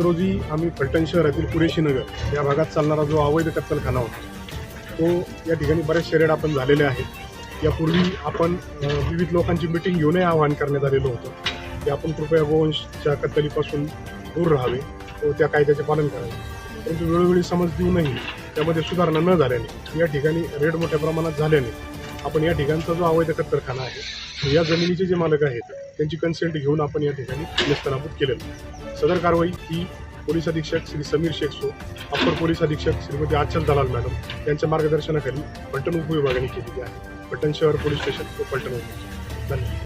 फलटण शहरातील पुरेशी नगर या भागात चालणारा जो अवैध कत्तलखाना होता तो या ठिकाणी बरेचसे रेड आपण झालेले आहेत. यापूर्वी आपण विविध लोकांची मिटिंग घेऊनही आवाहन करण्यात आलेलं होतं की आपण कृपया गोवंशच्या कत्तलीपासून दूर राहावे व त्या कायद्याचे पालन करावे. परंतु वेळोवेळी समज देऊनही त्यामध्ये सुधारणा न झाल्याने या ठिकाणी रेड मोठ्या प्रमाणात झाल्याने आपण या ठिकाणचा जो अवैध कत्तरखाना आहे या जमिनीचे जे मालक आहेत त्यांची कन्सेंट घेऊन आपण या ठिकाणी निस्तनाबूत केलेलं सदर कारवाई ही पोलीस अधीक्षक श्री समीर शेखसो अप्पर पोलीस अधीक्षक श्रीमती आचल दलाल मॅडम यांच्या मार्गदर्शनाखाली पलटण उपविभागाने केलेली आहे. फलटण शहर पोलीस स्टेशन व पलटण उपविभाग. धन्यवाद.